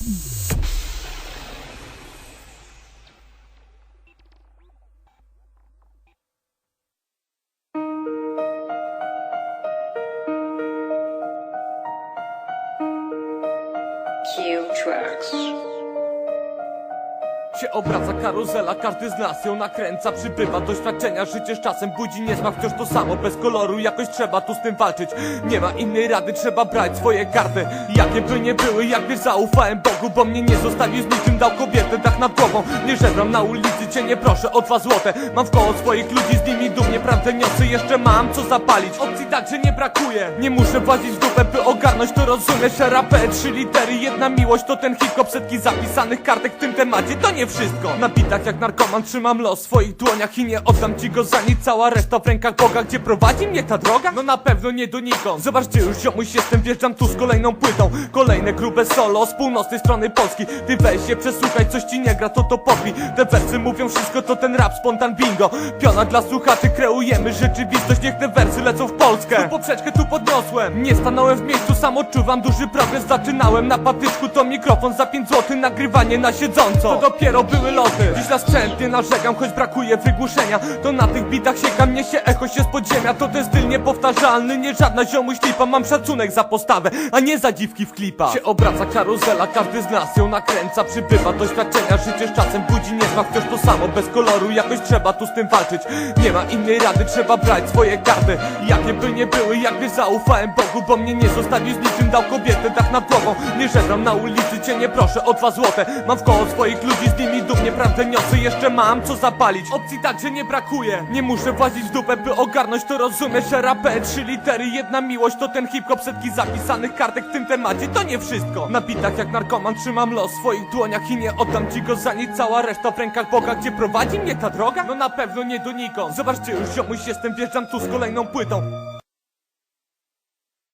Q Tracks. Się obraca karuzela, każdy z nas ją nakręca. Przybywa doświadczenia, życie z czasem budzi niesmak. Wciąż to samo, bez koloru, jakoś trzeba tu z tym walczyć. Nie ma innej rady, trzeba brać swoje karty Jakie by nie były, jak wiesz, zaufałem Bogu Bo mnie nie zostawił z niczym, dał kobietę dach nad głową. Nie żebram na ulicy, cię nie proszę o dwa złote. Mam w koło swoich ludzi, z nimi dumnie prawdę niosę. Jeszcze mam co zapalić, opcji także nie brakuje. Nie muszę włazić w dupę, by ogarnąć to rozumiesz. RAP, trzy litery, jedna miłość To ten hip-hop, setki zapisanych kartek w tym temacie. To nie wszystko, na bitach jak narkoman Trzymam los w swoich dłoniach i nie oddam ci go za nic. Cała reszta w rękach Boga, gdzie prowadzi mnie ta droga? No na pewno nie donikąd. Zobacz gdzie już ziomuś jestem, wjeżdżam tu z kolejną płytą. Kolejne grube solo z północnej strony Polski. Ty weź się przesłuchaj, coś ci nie gra, to to podbij Te wersy mówią wszystko, to ten rap spontan bingo. Piona dla słuchaczy, kreujemy rzeczywistość. Niech te wersy lecą w Polskę. Tu poprzeczkę tu podniosłem. Nie stanąłem w miejscu, sam odczuwam duży progres. Zaczynałem na patyczku, to mikrofon za 5 zł Nagrywanie na siedząco, to dopiero były loty. Dziś na sprzęt nie narzekam, choć brakuje wygłuszenia. To na tych bitach siekam, mnie się echo się z podziemia To ten styl niepowtarzalny, nie żadna ziomuś lipa. Mam szacunek za postawę, a nie za dziwki w klipach. Się obraca karuzela, każdy z nas ją nakręca. Przybywa doświadczenia, życie z czasem budzi niesmak Wciąż to samo, bez koloru, jakoś trzeba tu z tym walczyć. Nie ma innej rady, trzeba brać swoje karty Jakie by nie były, jak wiesz, zaufałem Bogu Bo mnie nie zostawił z niczym, dał kobietę dach nad głową. Nie żebram na ulicy, cię nie proszę o dwa złote. Mam w koło swoich ludzi, z nimi dumnie prawdę niosę Jeszcze mam co zapalić, opcji także nie brakuje. Nie muszę włazić w dupę, by ogarnąć to rozumiesz RAP, trzy litery, jedna miłość To ten hip-hop, setki zapisanych kartek w tym temacie To nie wszystko, na bitach jak narkoman Trzymam los w swoich dłoniach i nie oddam ci go za nic Cała reszta w rękach Boga, gdzie prowadzi mnie ta droga? No na pewno nie donikąd Zobaczcie już ziomuś jestem, wjeżdżam tu z kolejną płytą